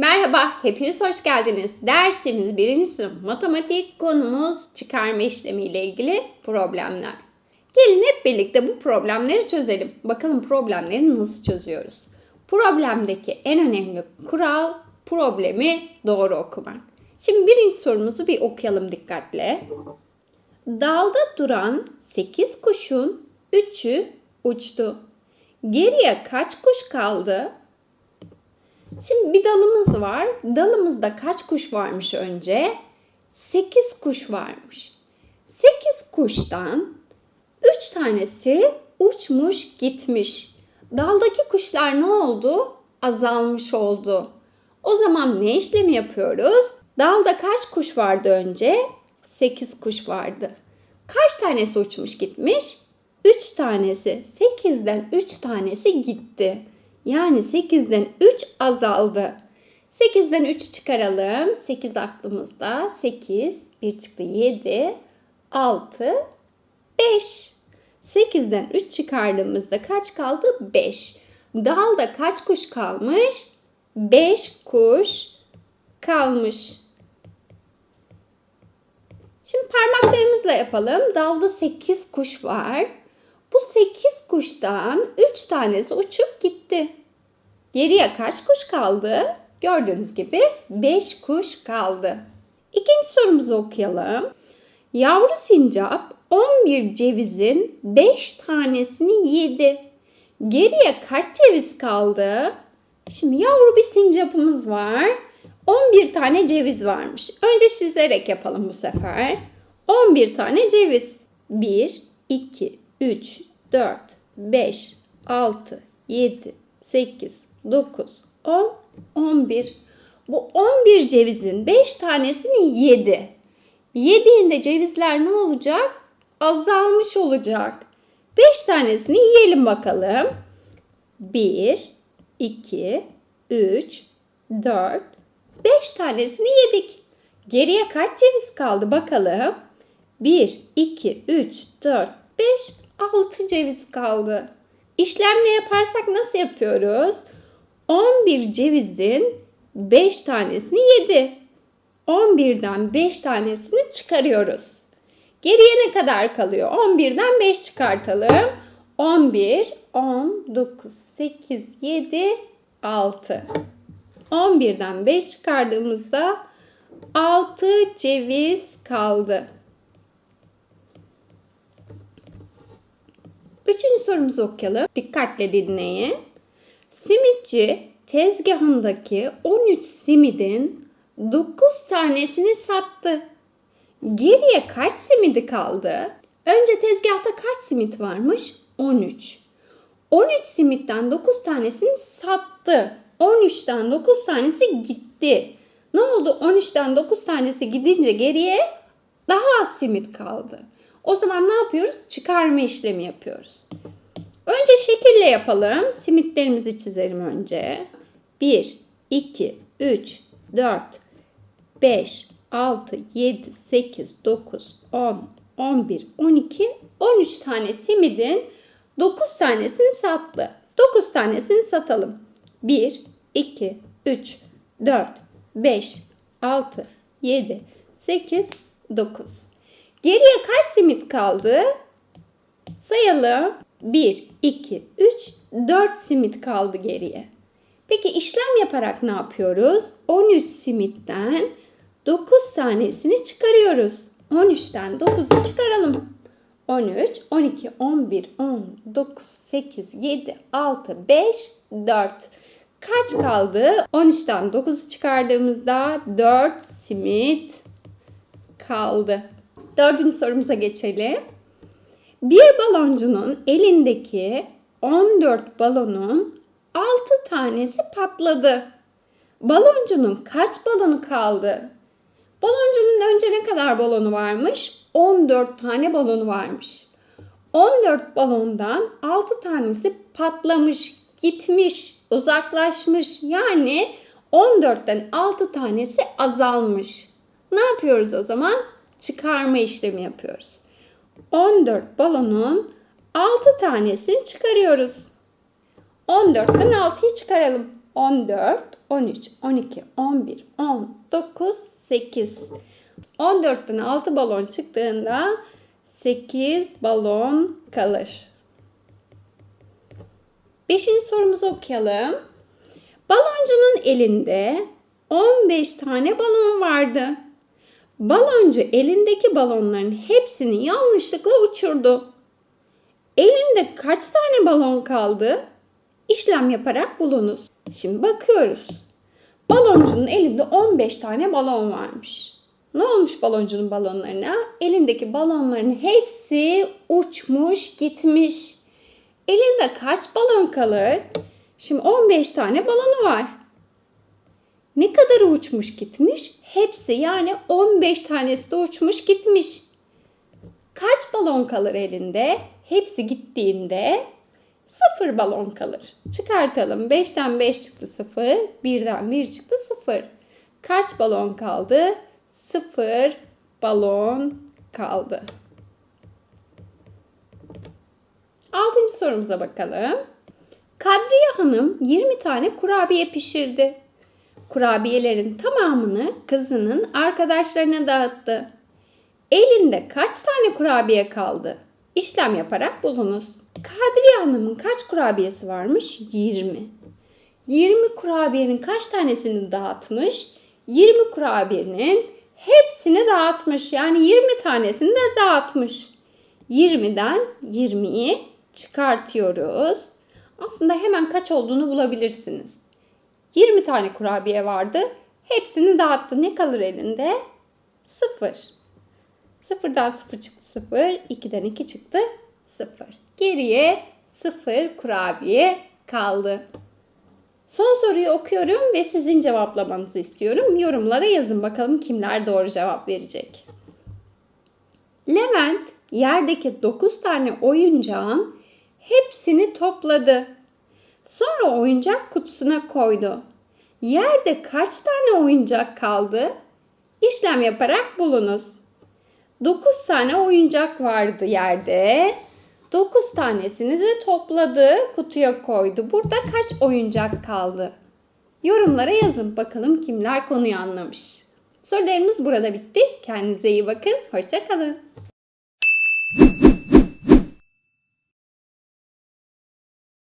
Merhaba, hepiniz hoş geldiniz. Dersimiz birinci sınıf matematik konumuz çıkarma işlemi ile ilgili problemler. Gelin hep birlikte bu problemleri çözelim. Bakalım problemleri nasıl çözüyoruz? Problemdeki en önemli kural problemi doğru okumak. Şimdi birinci sorumuzu bir okuyalım dikkatle. Dalda duran 8 kuşun 3'ü uçtu. Geriye kaç kuş kaldı? Şimdi bir dalımız var. Dalımızda kaç kuş varmış önce? 8 kuş varmış. 8 kuştan 3 tanesi uçmuş gitmiş. Daldaki kuşlar ne oldu? Azalmış oldu. O zaman ne işlemi yapıyoruz? Dalda kaç kuş vardı önce? 8 kuş vardı. Kaç tanesi uçmuş gitmiş? 3 tanesi. 8'den 3 tanesi gitti. Yani 8'den 3 azaldı. 8'den 3'ü çıkaralım. 8 aklımızda. 8, 1 çıktı 7, 6, 5. 8'den 3 çıkardığımızda kaç kaldı? 5. Dalda kaç kuş kalmış? 5 kuş kalmış. Şimdi parmaklarımızla yapalım. Dalda 8 kuş var. Bu 8 kuştan 3 tanesi uçup gitti. Geriye kaç kuş kaldı? Gördüğünüz gibi 5 kuş kaldı. İkinci sorumuzu okuyalım. Yavru sincap 11 cevizin 5 tanesini yedi. Geriye kaç ceviz kaldı? Şimdi yavru bir sincapımız var. 11 tane ceviz varmış. Önce çizerek yapalım bu sefer. 11 tane ceviz. 1, 2, 3, 4, 5, 6, 7, 8, 9, 10, 11. Bu 11 cevizin 5 tanesini yedi. Yediğinde cevizler ne olacak? Azalmış olacak. 5 tanesini yiyelim bakalım. 1, 2, 3, 4, 5 tanesini yedik. Geriye kaç ceviz kaldı bakalım. 1, 2, 3, 4, 5, 6 ceviz kaldı. İşlemle yaparsak nasıl yapıyoruz? 11 cevizin 5 tanesini yedi. 11'den 5 tanesini çıkarıyoruz. Geriye ne kadar kalıyor? 11'den 5 çıkartalım. 11, 10, 9, 8, 7, 6. 11'den 5 çıkardığımızda 6 ceviz kaldı. Üçüncü sorumuzu okuyalım. Dikkatle dinleyin. Simitçi tezgahındaki 13 simidin 9 tanesini sattı. Geriye kaç simidi kaldı? Önce tezgahta kaç simit varmış? 13. 13 simitten 9 tanesini sattı. 13'ten 9 tanesi gitti. Ne oldu? 13'ten 9 tanesi gidince geriye daha az simit kaldı. O zaman ne yapıyoruz? Çıkarma işlemi yapıyoruz. Önce şekille yapalım. Simitlerimizi çizelim önce. 1, 2, 3, 4, 5, 6, 7, 8, 9, 10, 11, 12, 13 tane simidin 9 tanesini sattı. 9 tanesini satalım. 1, 2, 3, 4, 5, 6, 7, 8, 9. Geriye kaç simit kaldı? Sayalım. 1, 2, 3, 4 simit kaldı geriye. Peki işlem yaparak ne yapıyoruz? 13 simitten 9 tanesini çıkarıyoruz. 13'ten 9'u çıkaralım. 13, 12, 11, 10, 9, 8, 7, 6, 5, 4. Kaç kaldı? 13'ten 9'u çıkardığımızda 4 simit kaldı. Dördüncü sorumuza geçelim. Bir baloncunun elindeki 14 balonun 6 tanesi patladı. Baloncunun kaç balonu kaldı? Baloncunun önce ne kadar balonu varmış? 14 tane balonu varmış. 14 balondan 6 tanesi patlamış, gitmiş, uzaklaşmış. Yani 14'ten 6 tanesi azalmış. Ne yapıyoruz o zaman? Çıkarma işlemi yapıyoruz. 14 balonun 6 tanesini çıkarıyoruz. 14'ten 6'yı çıkaralım. 14, 13, 12, 11, 10, 9, 8. 14'ten 6 balon çıktığında 8 balon kalır. Beşinci sorumuzu okuyalım. Baloncunun elinde 15 tane balon vardı. Baloncu elindeki balonların hepsini yanlışlıkla uçurdu. Elinde kaç tane balon kaldı? İşlem yaparak bulunuz. Şimdi bakıyoruz. Baloncunun elinde 15 tane balon varmış. Ne olmuş baloncunun balonlarına? Elindeki balonların hepsi uçmuş gitmiş. Elinde kaç balon kalır? Şimdi 15 tane balonu var. Ne kadar uçmuş gitmiş? Hepsi yani 15 tanesi de uçmuş gitmiş. Kaç balon kalır elinde? Hepsi gittiğinde 0 balon kalır. Çıkartalım. 5'ten 5 çıktı 0. 1'den 1 çıktı 0. Kaç balon kaldı? 0 balon kaldı. Altıncı sorumuza bakalım. Kadriye Hanım 20 tane kurabiye pişirdi. Kurabiyelerin tamamını kızının arkadaşlarına dağıttı. Elinde kaç tane kurabiye kaldı? İşlem yaparak bulunuz. Kadriye Hanım'ın kaç kurabiyesi varmış? 20. 20 kurabiyenin kaç tanesini dağıtmış? 20 kurabiyenin hepsini dağıtmış. Yani 20 tanesini de dağıtmış. 20'den 20'yi çıkartıyoruz. Aslında hemen kaç olduğunu bulabilirsiniz. 20 tane kurabiye vardı. Hepsini dağıttı. Ne kalır elinde? 0. 0'dan 0 çıktı 0. 2'den 2 çıktı 0. Geriye 0 kurabiye kaldı. Son soruyu okuyorum ve sizin cevaplamanızı istiyorum. Yorumlara yazın bakalım kimler doğru cevap verecek. Levent yerdeki 9 tane oyuncağın hepsini topladı. Sonra oyuncak kutusuna koydu. Yerde kaç tane oyuncak kaldı? İşlem yaparak bulunuz. 9 tane oyuncak vardı yerde. 9 tanesini de topladı, kutuya koydu. Burada kaç oyuncak kaldı? Yorumlara yazın bakalım kimler konuyu anlamış. Sorularımız burada bitti. Kendinize iyi bakın. Hoşçakalın.